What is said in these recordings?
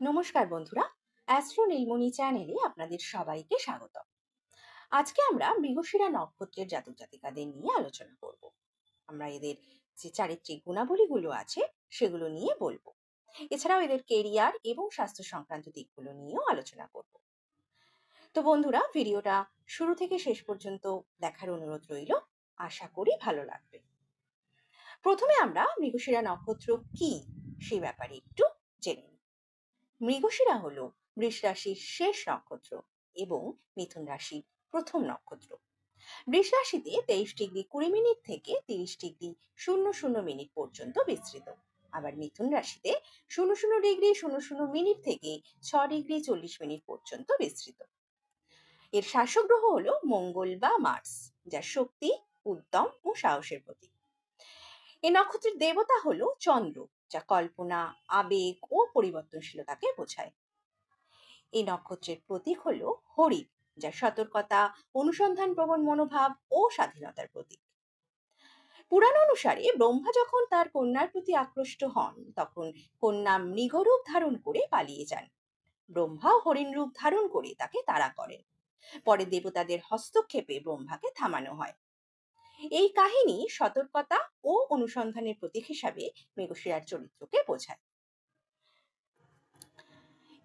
নমস্কার বন্ধুরা অ্যাস্ট্রো নীলমণি চ্যানেলে আপনাদের সবাইকে স্বাগত। আজকে আমরা মৃগশিরা নক্ষত্রের জাতক জাতিকাদের নিয়ে আলোচনা করব। আমরা এদের যে চারিত্রিক গুণাবলীগুলো আছে, সেগুলো নিয়ে বলব। এছাড়াও এদের কেরিয়ার এবং স্বাস্থ্য সংক্রান্ত দিকগুলো নিয়েও আলোচনা করব। তো বন্ধুরা, ভিডিওটা শুরু থেকে শেষ পর্যন্ত দেখার অনুরোধ রইল। আশা করি ভালো লাগবে। প্রথমে আমরা মৃগশিরা নক্ষত্র কি সেই ব্যাপারে একটু জেনে মৃগশিরা হল বৃষ রাশির শেষ নক্ষত্র এবং মিথুন রাশির প্রথম নক্ষত্র। বৃষ রাশিতে তেইশ ডিগ্রি কুড়ি মিনিট থেকে তিরিশ ডিগ্রি শূন্য শূন্য মিনিট পর্যন্ত বিস্তৃত। আবার মিথুন রাশিতে শূন্য শূন্য ডিগ্রি শূন্য শূন্য মিনিট থেকে ছ ডিগ্রি চল্লিশ মিনিট পর্যন্ত বিস্তৃত। এর শাসক গ্রহ হল মঙ্গল বা মার্স যা শক্তি, উদ্যম ও সাহসের প্রতীক। এই নক্ষত্রের দেবতা হলো চন্দ্র, যা কল্পনা, আবেগ ও পরিবর্তনশীলতাকে বোঝায়। এই নক্ষত্রের প্রতীক হলো হরিণ যা সতর্কতা, অনুসন্ধান প্রবণ মনোভাব ও স্বাধীনতার প্রতীক। পুরাণ অনুসারে ব্রহ্মা যখন তার কন্যার প্রতি আকৃষ্ট হন, তখন কন্যা মৃগরূপ ধারণ করে পালিয়ে যান। ব্রহ্মা হরিণ রূপ ধারণ করে তাকে তাড়া করেন। পরে দেবতাদের হস্তক্ষেপে ব্রহ্মাকে থামানো হয়। এই কাহিনী সতর্কতা ও অনুসন্ধানের প্রতীক হিসাবে মৃগশিরার চরিত্রকে বোঝায়।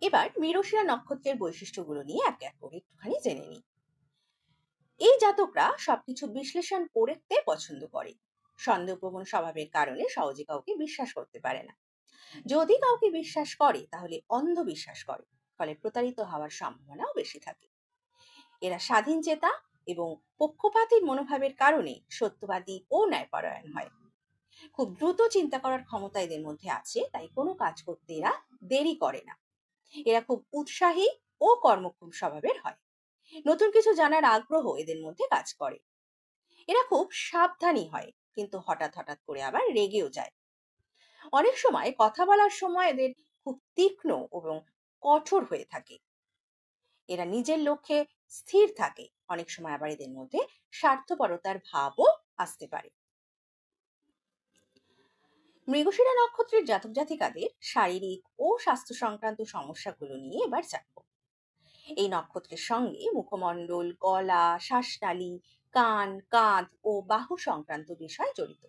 এবার মৃগশিরা নক্ষত্রের বৈশিষ্ট্যগুলো নিয়ে এক এক করে একটুখানি জেনে নিই। এই জাতকরা সবকিছু বিশ্লেষণ করতে পছন্দ করে। সন্দেহপ্রবণ স্বভাবের কারণে সহজে কাউকে বিশ্বাস করতে পারে না। যদি কাউকে বিশ্বাস করে, তাহলে অন্ধবিশ্বাস করে, ফলে প্রতারিত হওয়ার সম্ভাবনাও বেশি থাকে। এরা স্বাধীন চেতা এবং পক্ষপাতির মনোভাবের কারণে সত্যবাদী ও ন্যায়পরায়ণ হয়। খুব দ্রুত চিন্তা করার ক্ষমতা এদের মধ্যে আছে, তাই কোনো কাজ করতে এরা দেরি করে না। এরা খুব উৎসাহী ও কর্মক্ষম স্বভাবের হয়। নতুন কিছু জানার আগ্রহ এদের মধ্যে কাজ করে। এরা খুব সাবধানী হয়, কিন্তু হঠাৎ হঠাৎ করে আবার রেগেও যায়। অনেক সময় কথা বলার সময় এদের খুব তীক্ষ্ণ এবং কঠোর হয়ে থাকে। এরা নিজের লক্ষ্যে স্থির থাকে অনেক সময় আবার এদের মধ্যে স্বার্থপরতার ভাবও আসতে পারে। মৃগশিরা নক্ষত্রের জাতক জাতিকাদের শারীরিক ও স্বাস্থ্য সংক্রান্ত সমস্যাগুলো নিয়ে এবার জানব। এই নক্ষত্রের সঙ্গে মুখমণ্ডল, গলা, শ্বাসনালী, কান, কাঁধ ও বাহু সংক্রান্ত বিষয় জড়িত।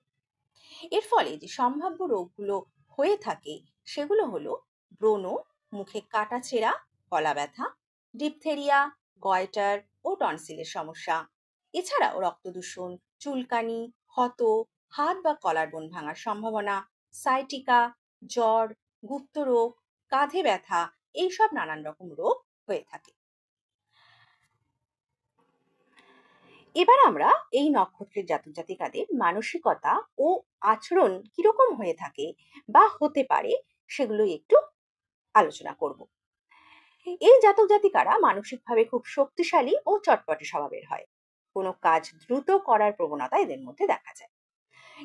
এর ফলে যে সম্ভাব্য রোগগুলো হয়ে থাকে সেগুলো হলো ব্রণ, মুখে কাটা ছেঁড়া, গলা ব্যথা, ডিপথেরিয়া, গয়টার ও টনসিলের সমস্যা। এছাড়াও রক্তদূষণ চুলকানি, ক্ষত, হাত বা কলার বোন ভাঙার সম্ভাবনা সাইটিকা জ্বর, গুপ্ত রোগ, কাঁধে ব্যথা, এইসব নানান রকম রোগ হয়ে থাকে। এবার আমরা এই নক্ষত্রের জাতক জাতিকাদের মানসিকতা ও আচরণ কীরকম হয়ে থাকে বা হতে পারে সেগুলো একটু আলোচনা করব। এই জাতক জাতিকারা মানসিকভাবে খুব শক্তিশালী ও চটপটে স্বভাবের হয়। কোনো কাজ দ্রুত করার প্রবণতা এদের মধ্যে দেখা যায়।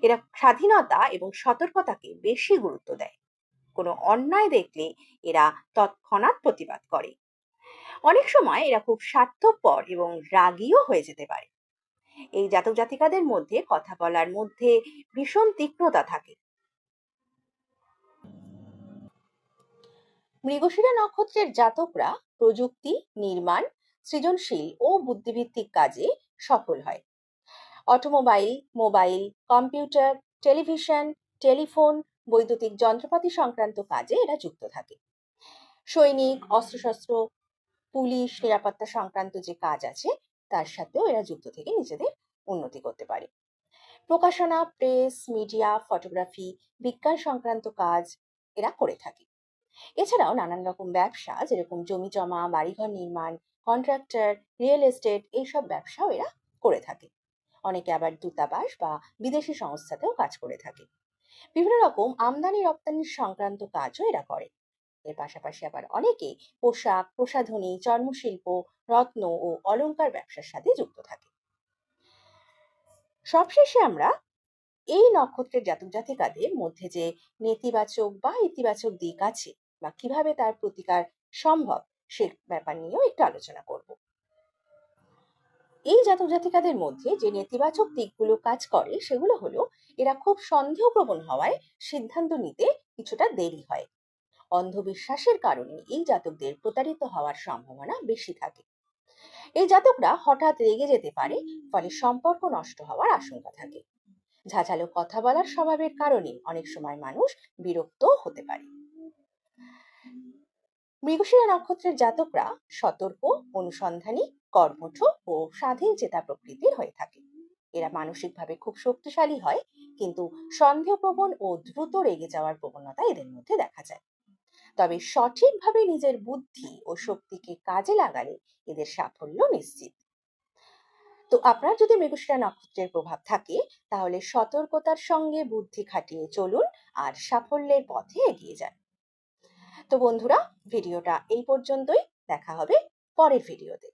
এরা স্বাধীনতা এবং সতর্কতাকে বেশি গুরুত্ব দেয়। কোনো অন্যায় দেখলে এরা তৎক্ষণাৎ প্রতিবাদ করে। অনেক সময় এরা খুব স্বার্থপর এবং রাগীও হয়ে যেতে পারে। এই জাতক জাতিকাদের মধ্যে কথা বলার মধ্যে ভীষণ তীক্ষ্ণতা থাকে। মৃগশিরা নক্ষত্রের জাতকরা প্রযুক্তি, নির্মাণ, সৃজনশীল ও বুদ্ধিভিত্তিক কাজে সফল হয়। Automobile, mobile, computer, television, telephone, বৈদ্যুতিক যন্ত্রপাতি সংক্রান্ত কাজে এরা যুক্ত থাকে। সৈনিক, অস্ত্রশস্ত্র, পুলিশ, নিরাপত্তা সংক্রান্ত যে কাজ আছে, তার সাথেও এরা যুক্ত থেকে নিজেদের উন্নতি করতে পারে। প্রকাশনা, প্রেস, মিডিয়া, ফটোগ্রাফি, বিজ্ঞান সংক্রান্ত কাজ এরা করে থাকে। এছাড়াও নানান রকম ব্যবসা, যেরকম জমি জমা, বাড়িঘর নির্মাণ কন্ট্রাক্টর রিয়েল এস্টেট এইসব ব্যবসাও এরা করে থাকে। অনেকে আবার দূতাবাস বা বিদেশি সংস্থাতেও কাজ করে থাকে। বিভিন্ন রকম আমদানি রপ্তানির সংক্রান্ত কাজও এরা করে। এর পাশাপাশি আবার অনেকে পোশাক, প্রসাধনী, চর্মশিল্প, রত্ন ও অলংকার ব্যবসার সাথে যুক্ত থাকে। সবশেষে আমরা এই নক্ষত্রের জাতক জাতিকাদের মধ্যে যে নেতিবাচক বা ইতিবাচক দিক আছে বা কীভাবে তার প্রতিকার সম্ভব সে ব্যাপার নিয়েও একটু আলোচনা করব। এই জাতক জাতিকাদের মধ্যে যে নেতিবাচক দিকগুলো কাজ করে সেগুলো হলো, এরা খুব সন্দেহপ্রবণ হওয়ায় সিদ্ধান্ত নিতে কিছুটা দেরি হয়। অন্ধবিশ্বাসের কারণে এই জাতকদের প্রতারিত হওয়ার সম্ভাবনা বেশি থাকে। এই জাতকরা হঠাৎ রেগে যেতে পারে, ফলে সম্পর্ক নষ্ট হওয়ার আশঙ্কা থাকে। ঝাঝালো কথা বলার স্বভাবের কারণে অনেক সময় মানুষ বিরক্ত হতে পারে। মৃগশিরা নক্ষত্রের জাতকরা সতর্ক, অনুসন্ধানী, কর্মঠ ও স্বাধীন চেতা প্রকৃতির হয়ে থাকে। এরা মানসিকভাবে খুব শক্তিশালী হয়, কিন্তু সন্দেহপ্রবণ ও দ্রুত রেগে যাওয়ার প্রবণতা এদের মধ্যে দেখা যায়। তবে সঠিকভাবে নিজের বুদ্ধি ও শক্তিকে কাজে লাগালে এদের সাফল্য নিশ্চিত। তো আপনার যদি মৃগশিরা নক্ষত্রের প্রভাব থাকে, তাহলে সতর্কতার সঙ্গে বুদ্ধি খাটিয়ে চলুন আর সাফল্যের পথে এগিয়ে যান। তো বন্ধুরা ভিডিওটা এই পর্যন্তই। দেখা হবে পরের ভিডিওতে।